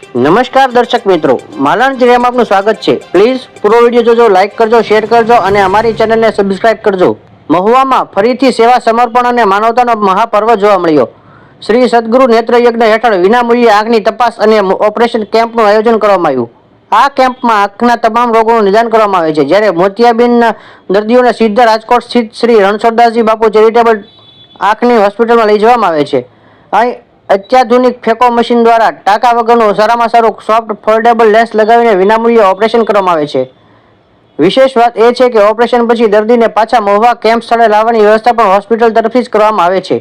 નમસ્કાર દર્શક મિત્રો, માલણ જીરામાં આપનું સ્વાગત છે. પ્લીઝ પૂરો વીડિયો જોજો લાઇક કરજો શેર કરજો અને અમારી ચેનલને સબસ્ક્રાઇબ કરજો. મહુવામાં ફરીથી સેવા સમર્પણ અને માનવતાનો મહાપર્વ જોવા મળ્યો. શ્રી સદગુરુ નેત્ર યજ્ઞ હેઠળ વિનામૂલ્યે આંખની તપાસ અને ઓપરેશન કેમ્પનું આયોજન કરવામાં આવ્યું. આ કેમ્પમાં આંખના તમામ રોગોનું નિદાન કરવામાં આવે છે. જ્યારે મોતિયાબેનના દર્દીઓને સીધા રાજકોટ સ્થિત શ્રી રણછોડદાસજી બાપુ ચેરિટેબલ આંખની હોસ્પિટલમાં લઈ જવામાં આવે છે. અહીં અત્યાધુનિક ફેકો મશીન દ્વારા ટાંકા વગરનું સારામાં સારું સોફ્ટ, ફોલ્ડેબલ લેન્સ લગાવીને વિનામૂલ્યે ઓપરેશન કરવામાં આવે છે. વિશેષ વાત એ છે કે ઓપરેશન પછી દર્દીને પાછા મહુવા કેમ્પ સ્થળે લાવવાની વ્યવસ્થા પણ હોસ્પિટલ તરફથી જ કરવામાં આવે છે.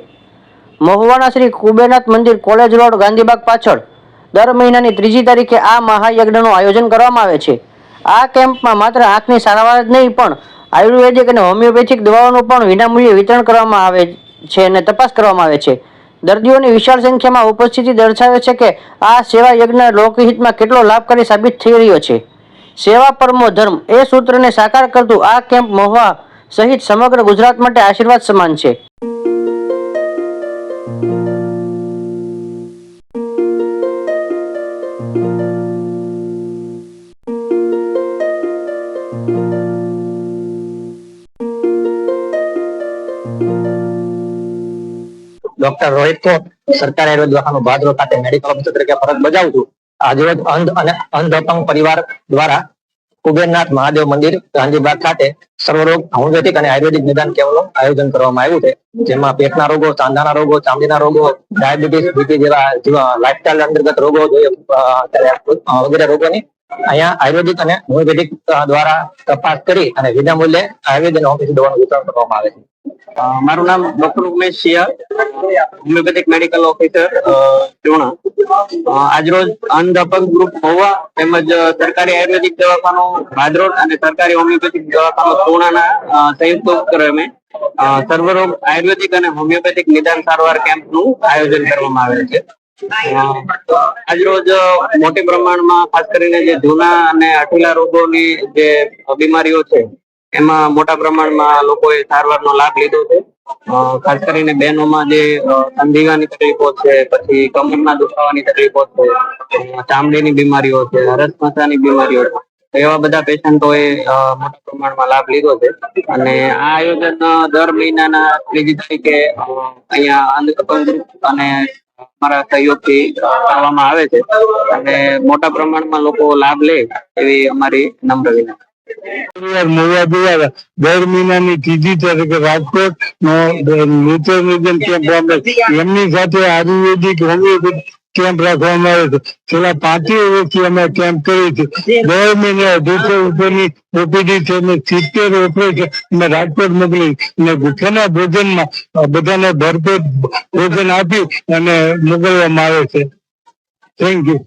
મહુવાના શ્રી કુબેરનાથ મંદિર કોલેજ રોડ, ગાંધીબાગ પાછળ. દર મહિનાની ત્રીજી તારીખે આ મહાયજ્ઞનું આયોજન કરવામાં આવે છે. આ કેમ્પમાં માત્ર આંખની સારવાર જ નહીં, પણ આયુર્વેદિક અને હોમિયોપેથિક દવાઓનું પણ વિનામૂલ્યે વિતરણ કરવામાં આવે છે અને તપાસ કરવામાં આવે છે. દર્દીઓની વિશાળ સંખ્યામાં ઉપસ્થિતિ દર્શાવે છે કે આ સેવા યજ્ઞ લોકહિતમાં કેટલો લાભકારી સાબિત થઈ રહ્યો છે. સેવા પરમો ધર્મ એ સૂત્રને સાકાર કરતું આ કેમ્પ મહુવા સહિત સમગ્ર ગુજરાત માટે આશીર્વાદ સમાન છે. ડોક્ટર રોહિત કોટ સરકારી આયુર્વેદ દવાખાનું ભાદરો ખાતે મેડિકલ ઓફિસર તરીકે ફરજ બજાવું છું આજરોજ અંધ અને અંધ પરિવાર દ્વારા કુબેરનાથ મહાદેવ મંદિર, ગાંધીબાગ ખાતે સર્વરોગ હોમિયોપેથિક અને આયુર્વેદિક નિદાન કેમ્પનું આયોજન કરવામાં આવ્યું છે. જેમાં પેટના રોગો, ચાંદાના રોગો, ચામડીના રોગો, ડાયાબિટીસ, બીપી જેવા લાઇફસ્ટાઇલ અંતર્ગત રોગો વગેરે રોગોની અહીંયા આયુર્વેદિક અને હોમિયોપેથિક દ્વારા તપાસ કરી અને વિનામૂલ્યે આયુર્વેદ અને હોમિયોપેથિક દવાનું વિતરણ કરવામાં આવે છે. મારું નામ doctor Umesh Shiya homeopathic medical officer ચોણા આજરોજ અપંગ ગ્રુપ હોવા તેમજ સરકારી આયુર્વેદિક દવાખાનું, ભાદરોડ અને સરકારી હોમિયોપેથિક દવાખાનું ચોણાના સંયુક્ત ઉપક્રમે સર્વરોગ આયુર્વેદિક અને હોમિયોપેથિક નિદાન સારવાર કેમ્પનું આયોજન કરવામાં આવેલ છે. આજરોજ મોટી પ્રમાણમાં ખાસ કરીને જે જૂના અને અઠીલા રોગોની જે બીમારીઓ છે, એમાં મોટા પ્રમાણમાં લોકોએ સારવારનો લાભ લીધો છે. ખાસ કરીને બહેનોમાં જે સંધિવાની તકલીફો છે, પછી કમરના દુખાવાની તકલીફો છે ચામડીની બીમારીઓ છે હરસ મસાની બીમારીઓ છે એવા બધા પેશન્ટોએ મોટા પ્રમાણમાં લાભ લીધો છે. અને આ આયોજન દર મહિનાના ત્રીજી તારીખે અહીંયા અને અમારા સહયોગથી કરવામાં આવે છે અને મોટા પ્રમાણમાં લોકો લાભ લે એવી અમારી નમ્ર વિનંતી. દર મહિનાની ત્રીજી તારીખે રાજકોટ નો નેત્ર કેમ્પ એમની સાથે આયુર્વેદિક હોમિયોપેથિક કેમ્પ રાખવામાં આવ્યો હતો છેલ્લા પાંચેય વર્ષથી અમે કેમ્પ કરી છે દર મહિને અઢીસો રૂપિયાની ઓપીડી છે અને સિત્તેર ઓપરેશન અમે રાજકોટ મોકલી અને ભૂખ્યાના ભોજનમાં બધાને ભરપેટ ભોજન આપી અને મોકલવામાં આવે છે. Thank you